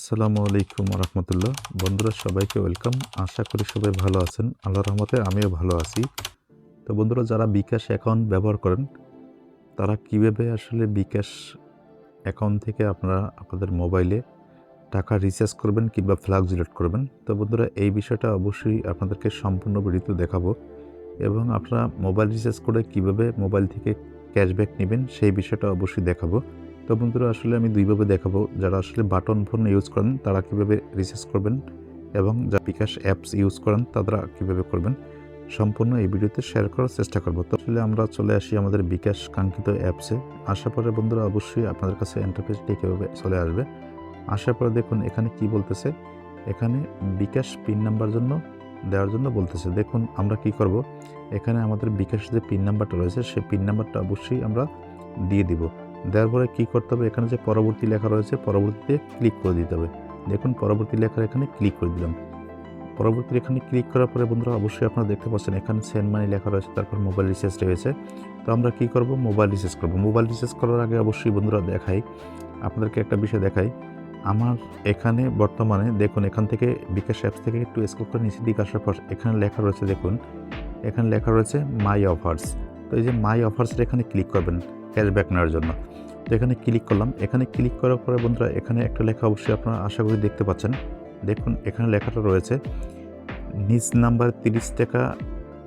আসসালামু আলাইকুম রহমতুল্লাহ বন্ধুরা, সবাইকে ওয়েলকাম। আশা করি সবাই ভালো আছেন। আল্লাহ রহমতে আমিও ভালো আছি। তো বন্ধুরা, যারা বিকাশ অ্যাকাউন্ট ব্যবহার করেন, তারা কীভাবে আসলে বিকাশ অ্যাকাউন্ট থেকে আপনারা আপনাদের মোবাইলে টাকা রিচার্জ করবেন কিংবা ফ্লাক্সুলেট করবেন? তো বন্ধুরা, এই বিষয়টা অবশ্যই আপনাদেরকে সম্পূর্ণ ভিডিওতে দেখাবো। এবং আপনারা মোবাইল রিচার্জ করে কীভাবে মোবাইল থেকে ক্যাশব্যাক নেবেন, সেই বিষয়টা অবশ্যই দেখাবো। তো বন্ধুরা, আসলে আমি দুইভাবে দেখাবো। যারা আসলে বাটন ফোন ইউজ করেন, তারা কীভাবে রিচার্জ করবেন এবং যা বিকাশ অ্যাপস ইউজ করেন, তারা কীভাবে করবেন, সম্পূর্ণ এই ভিডিওতে শেয়ার করার চেষ্টা করব। তো আসলে আমরা চলে আসি আমাদের বিকাশ কাঙ্ক্ষিত অ্যাপসে আসার পরে বন্ধুরা, অবশ্যই আপনাদের কাছে এন্টারপ্রাইজটি কীভাবে চলে আসবে। আসার পরে দেখুন, এখানে কি বলতেছে? এখানে বিকাশ পিন নাম্বার জন্য দেওয়ার জন্য বলতেছে। দেখুন, আমরা কি করব? এখানে আমাদের বিকাশ যে পিন নাম্বারটা রয়েছে সেই পিন নাম্বারটা অবশ্যই আমরা দিয়ে দিব। দেওয়ার পরে কী করতে হবে? এখানে যে পরবর্তী লেখা রয়েছে, পরবর্তীতে ক্লিক করে দিতে হবে। দেখুন, পরবর্তী লেখার এখানে ক্লিক করে দিলাম। পরবর্তী এখানে ক্লিক করার পরে বন্ধুরা, অবশ্যই আপনারা দেখতে পাচ্ছেন, এখানে সেন্ড মানি লেখা রয়েছে, তারপর মোবাইল রিচার্জ রয়েছে। তো আমরা কী করব? মোবাইল রিচার্জ করব। মোবাইল রিচার্জ করার আগে অবশ্যই বন্ধুরা দেখাই, আপনাদেরকে একটা বিষয় দেখাই। আমার এখানে বর্তমানে, দেখুন, এখান থেকে বিকাশ অ্যাপস থেকে একটু স্কোর করে নিচের দিকে আসার পর এখানে লেখা রয়েছে, দেখুন, এখানে লেখা রয়েছে মাই অফার্স তো এই যে মাই অফার্সের এখানে ক্লিক করবেন ক্যাশব্যাক নেওয়ার জন্য। তো এখানে ক্লিক করলাম। এখানে ক্লিক করার পরে বন্ধুরা, এখানে একটা লেখা অবশ্যই আপনারা আশা করি দেখতে পাচ্ছেন। দেখুন, এখানে লেখাটা রয়েছে, নিজ নাম্বার তিরিশ টাকা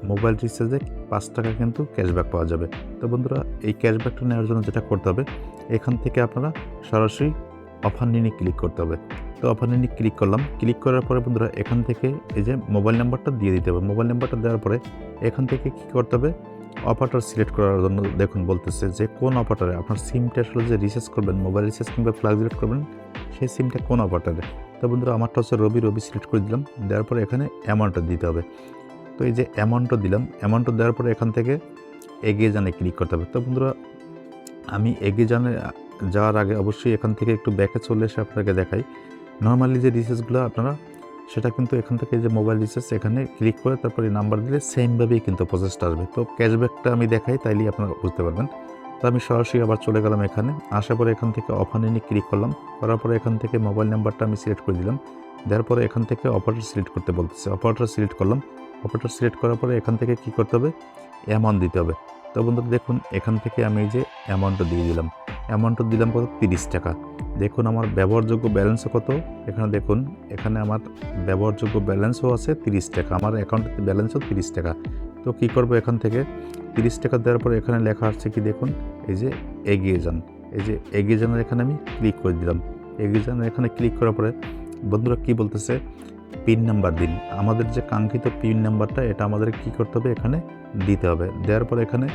মোবাইল রিচার্জে পাঁচ টাকা কিন্তু ক্যাশব্যাক পাওয়া যাবে। তো বন্ধুরা, এই ক্যাশব্যাকটা নেওয়ার জন্য যেটা করতে হবে, এখান থেকে আপনারা সরাসরি অফার নিয়ে ক্লিক করতে হবে। তো অফার নিয়ে ক্লিক করলাম। ক্লিক করার পরে বন্ধুরা, এখান থেকে এই যে মোবাইল নাম্বারটা দিয়ে দিতে হবে। মোবাইল নাম্বারটা দেওয়ার পরে এখান থেকে কী করতে হবে অপারেটর সিলেক্ট করার জন্য দেখুন বলতেছে যে কোন অপারেটরে আপনার সিমটা আসলে যে রিচার্জ করবেন, মোবাইল রিচার্জ কিংবা ফ্লাক্সুলেট করবেন, সেই সিমটা কোন অপারেটরে? তো বন্ধুরা, আমারটা হচ্ছে রবি রবি সিলেক্ট করে দিলাম, দেওয়ার পরে এখানে অ্যামাউন্টটা দিতে হবে। তো এই যে অ্যামাউন্টটা দিলাম অ্যামাউন্টটা দেওয়ার পরে এখান থেকে এগিয়ে জানে ক্লিক করতে হবে। তো বন্ধুরা, আমি এগিয়ে জানে যাওয়ার আগে অবশ্যই এখান থেকে একটু ব্যাকে চলে এসে আপনাকে দেখাই। নর্মালি যে রিচার্জগুলো আপনারা সেটা কিন্তু এখান থেকে যে মোবাইল রিচার্জ এখানে ক্লিক করে তারপরে নাম্বার দিলে সেমভাবেই কিন্তু প্রসেসটা আসবে। তো ক্যাশব্যাকটা আমি দেখাই, তাইলেই আপনারা বুঝতে পারবেন। তো আমি সরাসরি আবার চলে গেলাম এখানে। আসার পরে এখান থেকে অফার নিয়ে ক্লিক করলাম। করার পরে এখান থেকে মোবাইল নাম্বারটা আমি সিলেক্ট করে দিলাম। দেওয়ার পরে এখান থেকে অপারেটর সিলেক্ট করতে বলতেছে। অপারেটর সিলেক্ট করলাম। অপারেটর সিলেক্ট করার পরে এখান থেকে কি করতে হবে? অ্যামাউন্ট দিতে হবে। তো বন্ধুরা দেখুন, এখান থেকে আমি যে অ্যামাউন্টটা দিয়ে দিলাম। অ্যামাউন্টটা দিলাম কত? তিরিশ টাকা। দেখুন আমার ব্যবহারযোগ্য ব্যালেন্সও কত? এখানে দেখুন, এখানে আমার ব্যবহারযোগ্য ব্যালেন্সও আছে তিরিশ টাকা। আমার অ্যাকাউন্টে ব্যালেন্সও তিরিশ টাকা। তো কী করব এখান থেকে? তিরিশ টাকা দেওয়ার পর এখানে লেখা আসছে কি দেখুন, এই যে এগিয়ে যান। এই যে এগিয়ে যানের এখানে আমি ক্লিক করে দিলাম। এগিয়ে যানের এখানে ক্লিক করার পরে, বন্ধুরা কি বলতেছে? পিন নাম্বার দিন। আমাদের যে কাঙ্ক্ষিত পিন নাম্বারটা এটা আমাদের কি করতে হবে? এখানে দিতে হবে। দেওয়ার পর এখানে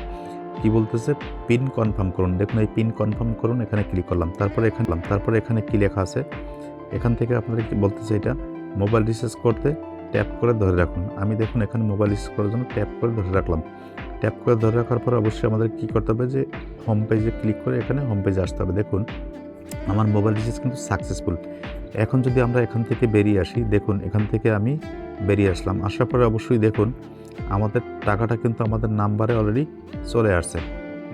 কি বলতেছে? পিন কনফার্ম করুন। দেখুন এই পিন কনফার্ম করুন, এখানে ক্লিক করলাম। তারপরে এখানে তারপরে এখানে কি লেখা আছে? এখান থেকে আপনাদের কি বলতেছে এটা? মোবাইল রিচার্জ করতে ট্যাপ করে ধরে রাখুন। আমি দেখুন এখানে মোবাইল রিচার্জ করার জন্য ট্যাপ করে ধরে রাখলাম। ট্যাপ করে ধরে রাখার পর অবশ্যই আমাদের কি করতে হবে যে হোম পেজে ক্লিক করে এখানে হোম পেজে আসতে হবে। দেখুন, আমার মোবাইল রিচার্জ কিন্তু সাকসেসফুল এখন যদি আমরা এখান থেকে বেরিয়ে আসি, দেখুন এখান থেকে আমি বেরিয়ে আসলাম। আসার পরে অবশ্যই দেখুন আমাদের টাকাটা কিন্তু আমাদের নাম্বারে অলরেডি চলে আসছে।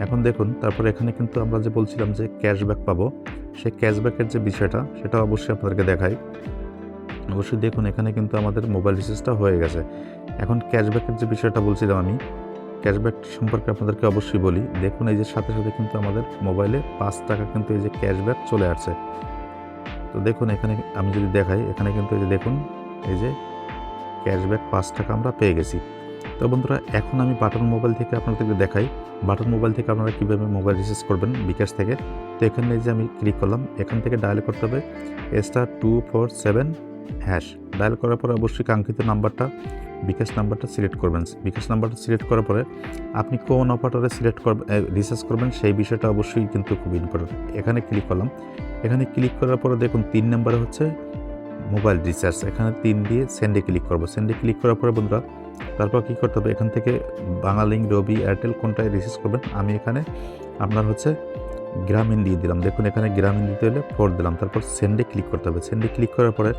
এখন দেখুন, তারপরে এখানে কিন্তু আমরা যে বলছিলাম যে ক্যাশব্যাক পাবো, সেই ক্যাশব্যাকের যে বিষয়টা, সেটা অবশ্যই আপনাদেরকে দেখাই। অবশ্যই দেখুন, এখানে কিন্তু আমাদের মোবাইল রিচার্জটা হয়ে গেছে। এখন ক্যাশব্যাকের যে বিষয়টা বলছিলাম আমি ক্যাশব্যাক সম্পর্কে আপনাদেরকে অবশ্যই বলি। দেখুন, এই যে সাথে সাথে কিন্তু আমাদের মোবাইলে পাঁচ টাকা কিন্তু এই যে ক্যাশব্যাক চলে আসছে। তো দেখুন, এখানে আমি যদি দেখাই, এখানে কিন্তু এই যে দেখুন, এই যে ক্যাশব্যাক পাঁচ টাকা আমরা পেয়ে গেছি। তো বন্ধুরা, এখন আমি বাটন মোবাইল থেকে আপনাদেরকে দেখাই। বাটন মোবাইল থেকে আপনারা কীভাবে মোবাইল রিচার্জ করবেন বিকাশ থেকে। তো এখানে যে আমি ক্লিক করলাম, এখান থেকে ডায়াল করতে হবে star two four seven hash dial করার পরে অবশ্যই কাঙ্ক্ষিত নাম্বারটা, বিকাশ নাম্বারটা সিলেক্ট করবেন। বিকাশ নাম্বারটা সিলেক্ট করার পরে আপনি কোন অপারেটরে সিলেক্ট করবেন রিচার্জ করবেন, সেই বিষয়টা অবশ্যই কিন্তু খুব ইম্পর্টেন্ট এখানে ক্লিক করলাম। এখানে ক্লিক করার পরে দেখুন, তিন নম্বরে হচ্ছে মোবাইল রিচার্জ। এখানে তিন দিয়ে সেন্ডে ক্লিক করব। সেন্ডে ক্লিক করার পরে বন্ধুরা তারপর কী করতে হবে? এখান থেকে বাংলালিঙ্ক রবি এয়ারটেল কোনটায় রিসিভ করবেন? আমি এখানে আপনার হচ্ছে গ্রামীণ দিয়ে দিলাম। দেখুন, এখানে গ্রামীণ দিতে হলে ফোর দিলাম। তারপর সেন্ডে ক্লিক করতে হবে। সেন্ডে ক্লিক করার পরে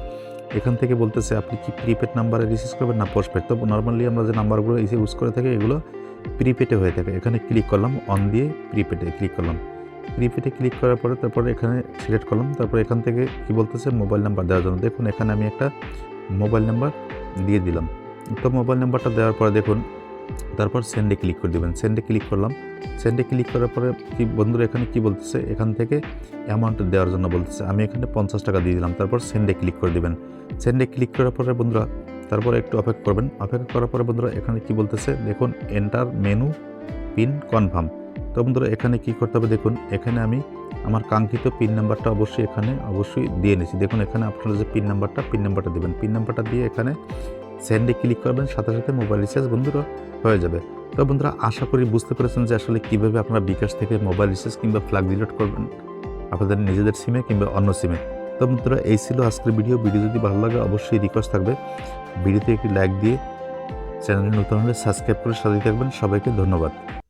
এখান থেকে বলতেছে, আপনি কি প্রিপেড নাম্বারে রিচার্জ করবেন? না পোস্টপেড তো নর্মালি আমরা যে নাম্বারগুলো এসে ইউজ করে থাকি, এগুলো প্রিপেডে হয়ে থাকে। এখানে ক্লিক করলাম অন দিয়ে প্রিপেডে ক্লিক করলাম। প্রিপেডে ক্লিক করার পরে তারপরে এখানে সিলেক্ট করলাম। তারপর এখান থেকে কি বলতেছে? মোবাইল নাম্বার দেওয়ার জন্য। দেখুন, এখানে আমি একটা মোবাইল নাম্বার দিয়ে দিলাম। তো মোবাইল নাম্বারটা দেওয়ার পরে দেখুন, তারপর সেন্ডে ক্লিক করে দেবেন। সেন্ডে ক্লিক করলাম। সেন্ডে ক্লিক করার পরে কি, বন্ধুরা এখানে কি বলতেছে? এখান থেকে অ্যামাউন্ট দেওয়ার জন্য বলতেছে। আমি এখানে পঞ্চাশ টাকা দিয়ে দিলাম। তারপর সেন্ডে ক্লিক করে দেবেন। সেন্ডে ক্লিক করার পরে বন্ধুরা, তারপরে একটু অপেক্ষা করবেন। অপেক্ষা করার পরে বন্ধুরা, এখানে কি বলতেছে? দেখুন এন্টার মেনু পিন কনফার্ম তো বন্ধুরা, এখানে কি করতে হবে? দেখুন, এখানে আমি আমার কাঙ্ক্ষিত পিন নাম্বারটা অবশ্যই এখানে অবশ্যই দিয়ে নিয়েছি দেখুন, এখানে আপনারা যে পিন নাম্বারটা পিন নাম্বারটা দেবেন। পিন নাম্বারটা দিয়ে এখানে সেন্ডে ক্লিক করবেন, সাথে সাথে মোবাইল রিচার্জ বন্ধুরা হয়ে যাবে। তো বন্ধুরা, আশা করি বুঝতে পেরেছেন যে আসলে কীভাবে আপনারা বিকাশ থেকে মোবাইল রিচার্জ কিংবা ফ্ল্যাগ ডিলিট করবেন আপনাদের নিজেদের সিমে কিংবা অন্য সিমে তো বন্ধুরা, এই ছিল আজকের ভিডিও ভিডিও যদি ভালো লাগে, অবশ্যই রিকোয়েস্ট থাকবে। ভিডিওতে একটি লাইক দিয়ে চ্যানেলে নতুন হলে সাবস্ক্রাইব করে সাথে থাকবেন। সবাইকে ধন্যবাদ।